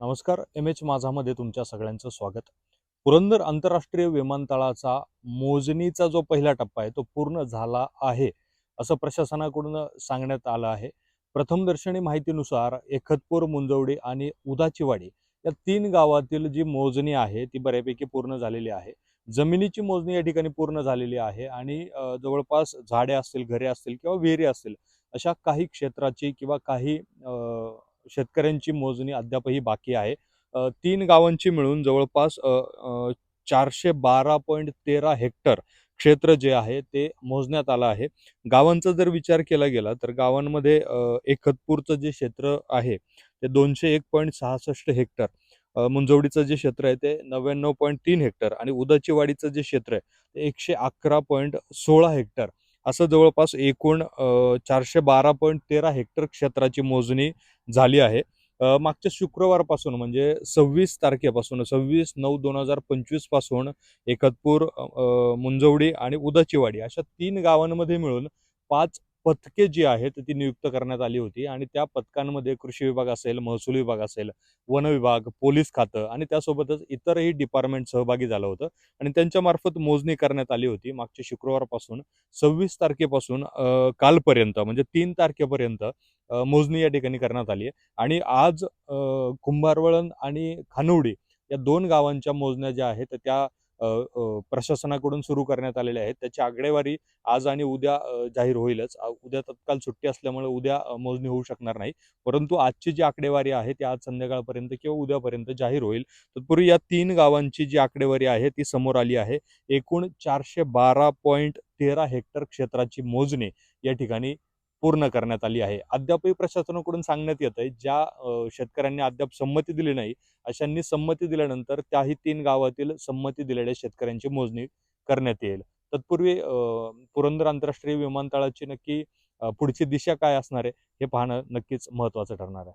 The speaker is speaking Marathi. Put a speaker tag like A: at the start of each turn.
A: नमस्कार एम एच माझामध्ये तुमच्या सगळ्यांचं स्वागत. पुरंदर आंतरराष्ट्रीय विमानतळाचा मोजणीचा जो पहिला टप्पा आहे तो पूर्ण झाला आहे असं प्रशासनाकडून सांगण्यात आलं आहे. प्रथमदर्शनी माहितीनुसार एखतपूर मुंजवडी आणि उदाचीवाडी या तीन गावातील जी मोजणी आहे ती बऱ्यापैकी पूर्ण झालेली आहे. जमिनीची मोजणी या ठिकाणी पूर्ण झालेली आहे आणि जवळपास झाडे असतील घरे असतील किंवा विहिरी असतील अशा काही क्षेत्राची किंवा काही अ, शेतकऱ्यांची मोजणी अद्यापही बाकी आहे. तीन गावांची मिळून जवळपास चारशे बारा पॉईंट तेरा हेक्टर क्षेत्र जे आहे ते मोजण्यात आलं आहे. गावांचा जर विचार केला गेला तर गावांमध्ये एकतपूरचं जे क्षेत्र आहे ते दोनशे एक पॉईंट सहासष्ट हेक्टर मुंजवडीचं जे क्षेत्र आहे ते नव्याण्णव पॉईंट तीन हेक्टर आणि उदाचीवाडीचं जे क्षेत्र आहे ते एकशे अकरा पॉईंट सोळा हेक्टर. असं जवळपास एकूण चारशे बारा पॉईंट तेरा हेक्टर क्षेत्राची मोजणी झाली आहे. मागच्या शुक्रवारपासून म्हणजे सव्वीस तारखेपासून सव्वीस नऊ दोन हजार पंचवीसपासून एकतपूर मुंजवडी आणि उदाचीवाडी अशा तीन गावांमध्ये मिळून पाच पथके जी आहेत ती नियुक्त करण्यात आली होती आणि त्या पथकांमध्ये कृषी विभाग असेल महसूल विभाग असेल वन विभाग पोलीस खातं आणि त्यासोबतच इतरही डिपार्टमेंट सहभागी झालं होतं आणि त्यांच्या मार्फत मोजणी करण्यात आली होती. मागच्या शुक्रवारपासून सव्वीस तारखेपासून कालपर्यंत म्हणजे तीन तारखेपर्यंत मोजणी या ठिकाणी करण्यात आली आहे. आणि आज कुंभारवळण आणि खानवडी या दोन गावांच्या मोजण्या ज्या आहेत त्या प्रशासनाकडून सुरू करण्यात आलेल्या आहेत. त्याची आकडेवारी आज आणि उद्या जाहीर होईलच. उद्या तत्काल सुट्टी असल्यामुळे उद्या मोजणी होऊ शकणार नाही. परंतु आजची जी आकडेवारी आहे ती आज संध्याकाळपर्यंत किंवा उद्यापर्यंत जाहीर होईल. तत्पूर्वी या तीन गावांची जी आकडेवारी आहे ती समोर आली आहे. एकूण चारशे बारा पॉईंट तेरा हेक्टर क्षेत्राची मोजणी या ठिकाणी पूर्ण करण्यात आली आहे. अद्यापही प्रशासनाकडून सांगण्यात येत आहे ज्या शेतकऱ्यांनी अद्याप संमती दिली नाही अशांनी संमती दिल्यानंतर त्याही तीन गावातील संमती दिलेल्या शेतकऱ्यांची मोजणी करण्यात येईल. तत्पूर्वी पुरंदर आंतरराष्ट्रीय विमानतळाची नक्की पुढची दिशा काय असणार आहे हे पाहणं नक्कीच महत्त्वाचं ठरणार आहे.